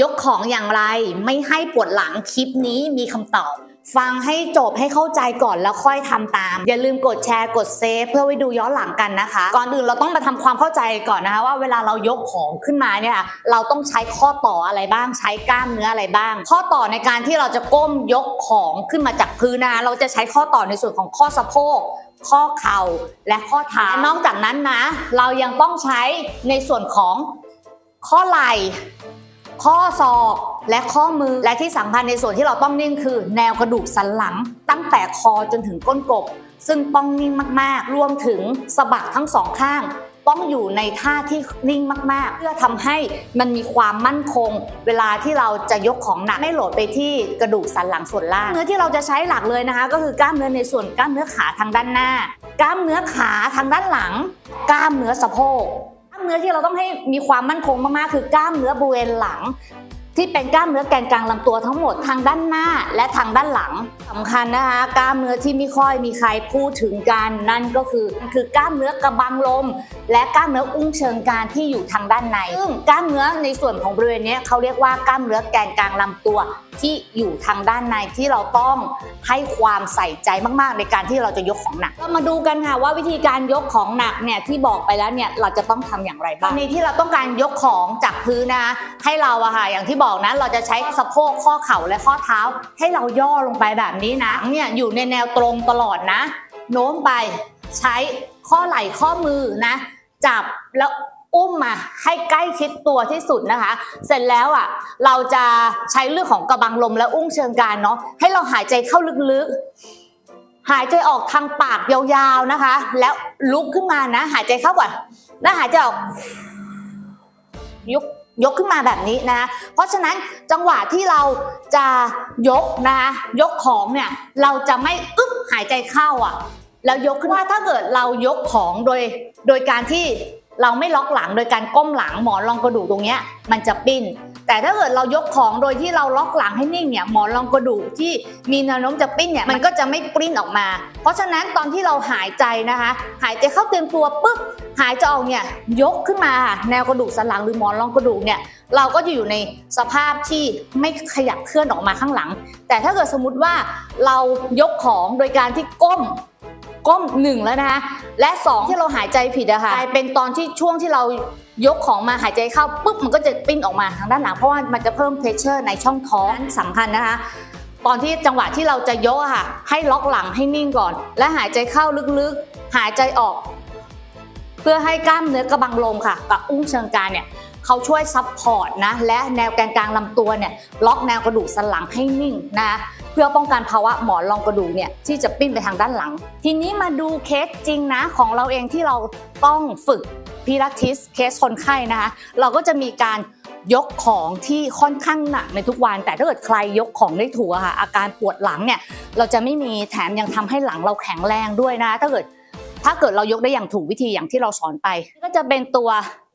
ยกของอย่างไรไม่ให้ปวดหลังคลิปนี้มีคำตอบ ฟังให้จบให้เข้าใจก่อนแล้วค่อยทำตาม อย่าลืมกดแชร์กดเซฟเพื่อไว้ดูย้อนหลังกันนะคะ ก่อนอื่นเราต้องมาทำความเข้าใจก่อนนะคะว่าเวลาเรายกของขึ้นมาเนี่ยเราต้องใช้ข้อต่ออะไรบ้าง ใช้กล้ามเนื้ออะไรบ้าง ข้อต่อในการที่เราจะก้มยกของขึ้นมาจากพื้นนะคะเราจะใช้ข้อต่อในส่วนของข้อสะโพกข้อเข่าและข้อเท้านอกจากนั้นนะ เรายังต้องใช้ในส่วนของข้อไหล่ ข้อศอกและข้อมือและที่สำคัญในส่วนที่เราต้องนิ่งคือ แนวกระดูกสันหลัง ตั้งแต่คอจนถึงก้นกบ ซึ่งต้องนิ่งมากๆ รวมถึงสะบักทั้งสองข้าง ต้องอยู่ในท่าที่นิ่งมากๆ เพื่อทำให้มันมีความมั่นคง เวลาที่เราจะยกของหนักไม่โหลดไปที่กระดูกสันหลังส่วนล่างเนื้อที่เราจะใช้หลักเลยนะคะ ก็คือกล้ามเนื้อในส่วนกล้ามเนื้อขาทางด้านหน้า กล้ามเนื้อขาทางด้านหลัง กล้ามเนื้อสะโพก เนื้อที่เราต้องให้มีความมั่นคงมากๆคือกล้ามเนื้อบริเวณหลัง ที่เป็นกล้ามเนื้อแกนกลางลำตัวทั้งหมดทางด้านหน้าและทางด้านหลังสำคัญนะคะ กล้ามเนื้อที่ไม่ค่อยมีใครพูดถึงกันนั่นก็คือคือกล้ามเนื้อกระบังลม และกล้ามเนื้ออุ้งเชิงกรานที่อยู่ทางด้านในซึ่งกล้ามเนื้อในส่วนของบริเวณนี้เขาเรียกว่ากล้ามเนื้อแกนกลางลำตัวที่อยู่ทางด้านในที่เราต้องให้ความใส่ใจมากๆ ในการที่เราจะยกของหนักเรามาดูกันค่ะว่าวิธีการยกของหนักเนี่ยที่บอกไปแล้วเนี่ยเราจะต้องทำอย่างไรบ้างกรณีที่เราต้องการยกของจากพื้นนะคะให้เราอะค่ะอย่างที่บอกนะ เราจะใช้สะโพกข้อเข่าและข้อเท้า ให้เราย่อลงไปแบบนี้นะเนี่ยอยู่ในแนวตรงตลอดนะ โน้มไปใช้ข้อไหล่ข้อมือนะ จับแล้วอุ้มมาให้ใกล้ชิดตัวที่สุดนะคะ เสร็จแล้วอะเราจะใช้เรื่องของกระบังลมและอุ้งเชิงกรานเนาะให้เราหายใจเข้าลึกๆ หายใจออกทางปากยาวๆนะคะ แล้วลุกขึ้นมานะ หายใจเข้าก่อนแล้วหายใจออกยุก ยกขึ้นมาแบบนี้นะคะเพราะฉะนั้นจังหวะที่เราจะยกนะคะยกของเนี่ยเราจะไม่อึ๊บหายใจเข้าอะแล้วยกขึ้นว่าถ้าเกิดเรายกของโดยโดยการที่เราไม่ล็อกหลังโดยการก้มหลังหมอนรองกระดูกตรงเนี้ยมันจะปิ้น แต่ถ้าเกิดเรายกของโดยที่เราล็อกหลังให้นิ่งเนี่ยหมอนรองกระดูกที่มีแนวโน้มจะปิ้นเนี่ยมันก็จะไม่ปริ้นออกมา เพราะฉะนั้นตอนที่เราหายใจนะคะ หายใจเข้าเต็มตัวปุ๊บหายใจออกเนี่ยยกขึ้นมาค่ะแนวกระดูกสันหลังหรือหมอนรองกระดูกเนี่ยเราก็จะอยู่ในสภาพที่ไม่ขยับเคลื่อนออกมาข้างหลัง แต่ถ้าเกิดสมมติว่าเรายกของโดยการที่ก้ม ก้มหนึ่งแล้วนะคะและสองที่เราหายใจผิดอะค่ะกลายเป็นตอนที่ช่วงที่เรายกของมาหายใจเข้าปุ๊บมันก็จะปิ้นออกมาทางด้านหลังเพราะว่ามันจะเพิ่มเพชเชอร์ในช่องท้องนั้นสำคัญนะคะ ตอนที่จังหวะที่เราจะยกอะค่ะ ให้ล็อกหลังให้นิ่งก่อน และหายใจเข้าลึกๆ หายใจออก เพื่อให้กล้ามเนื้อกระบังลมค่ะกับอุ้งเชิงกรานเนี่ยเขาช่วยซับพอร์ตนะและแนวแกนกลางลำตัวเนี่ยล็อกแนวกระดูกสันหลังให้นิ่งนะ เพื่อป้องกันภาวะหมอนรองกระดูกเนี่ยที่จะปิ้นไปทางด้านหลัง ทีนี้มาดูเคสจริงนะของเราเองที่เราต้องฝึกพิลาทิสเคสคนไข้นะคะเราก็จะมีการยกของที่ค่อนข้างหนักในทุกวัน แต่ถ้าเกิดใครยกของได้ถูกอะค่ะอาการปวดหลังเนี่ยเราจะไม่มีแถมยังทำให้หลังเราแข็งแรงด้วยนะ ถ้าเกิดถ้าเกิดเรายกได้อย่างถูกวิธีอย่างที่เราสอนไป ก็จะเป็นตัว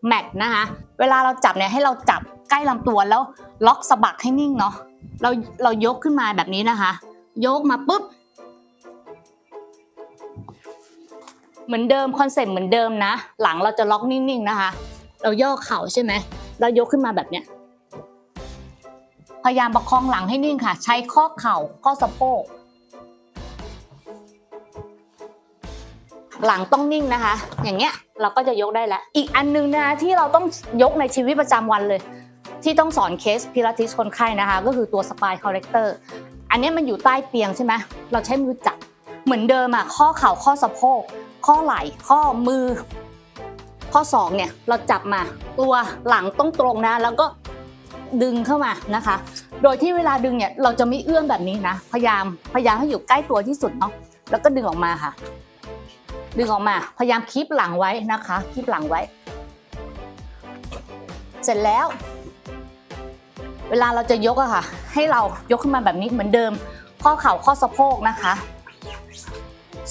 แมทนะคะเวลาเราจับเนี่ยให้เราจับใกล้ลำตัวแล้วล็อกสะบักให้นิ่งเนาะ เราเรายกขึ้นมาแบบนี้นะคะ ยกมาปุ๊บ เหมือนเดิมคอนเซ็ปต์เหมือนเดิมนะ หลังเราจะล็อกนิ่งๆนะคะ เราย่อเข่าใช่ไหมเรายกขึ้นมาแบบเนี้ยพยายามประคองหลังให้นิ่งค่ะ ใช้ข้อเข่าข้อสะโพก หลังต้องนิ่งนะคะ อย่างเงี้ยเราก็จะยกได้แล้ว อีกอันนึงนะคะที่เราต้องยกในชีวิตประจำวันเลย ที่ต้องสอนเคสพิลาทิสคนไข้นะคะ ก็คือตัวสปายคอ r เร c เตอร์อันนี้มันอยู่ใต้เตียงใช่ไหมเราใช้มือจับเหมือนเดิมอะข้อเข่าข้อสะโพก ข้อไหล่ข้อมือ ข้อศอกเนี่ยเราจับมา ตัวหลังต้องตรงนะ แล้วก็ดึงเข้ามานะคะ โดยที่เวลาดึงเนี่ยเราจะไม่เอื้อมแบบนี้นะ พยายามพยายามให้อยู่ใกล้ตัวที่สุดเนาะแล้วก็ดึงออกมาค่ะ ดึงออกมา พยายามคีบหลังไว้นะคะคีบหลังไว้ เสร็จแล้ว เวลาเราจะยกอะค่ะ ให้เรายกขึ้นมาแบบนี้เหมือนเดิม ข้อเข่าข้อสะโพกนะคะ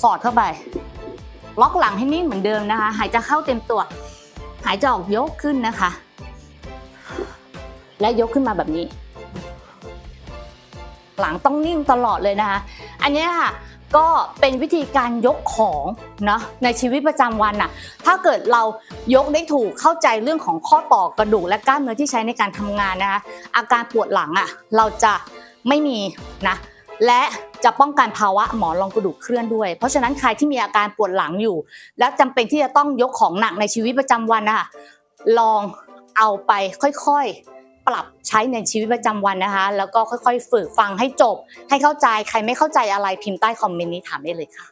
สอดเข้าไป ล็อกหลังให้นิ่งเหมือนเดิมนะคะ หายใจเข้าเต็มตัว หายใจออกยกขึ้นนะคะ และยกขึ้นมาแบบนี้ หลังต้องนิ่งตลอดเลยนะคะ อันนี้ค่ะ ก็เป็นวิธีการยกของนะในชีวิตประจำวันน่ะถ้าเกิดเรายกได้ถูกเข้าใจเรื่องของข้อต่อกระดูกและกล้ามเนื้อที่ใช้ในการทำงานนะคะอาการปวดหลังอะเราจะไม่มีนะและจะป้องกันภาวะหมอนรองกระดูกเคลื่อนด้วย เพราะฉะนั้นใครที่มีอาการปวดหลังอยู่ และจำเป็นที่จะต้องยกของหนักในชีวิตประจำวันนะคะลองเอาไปค่อยๆ ปรับใช้ในชีวิตประจำวันนะคะ แล้วก็ค่อยๆ ฝึกฟังให้จบ ให้เข้าใจใครไม่เข้าใจอะไรพิมพ์ใต้คอมเมนต์นี้ถามได้เลยค่ะ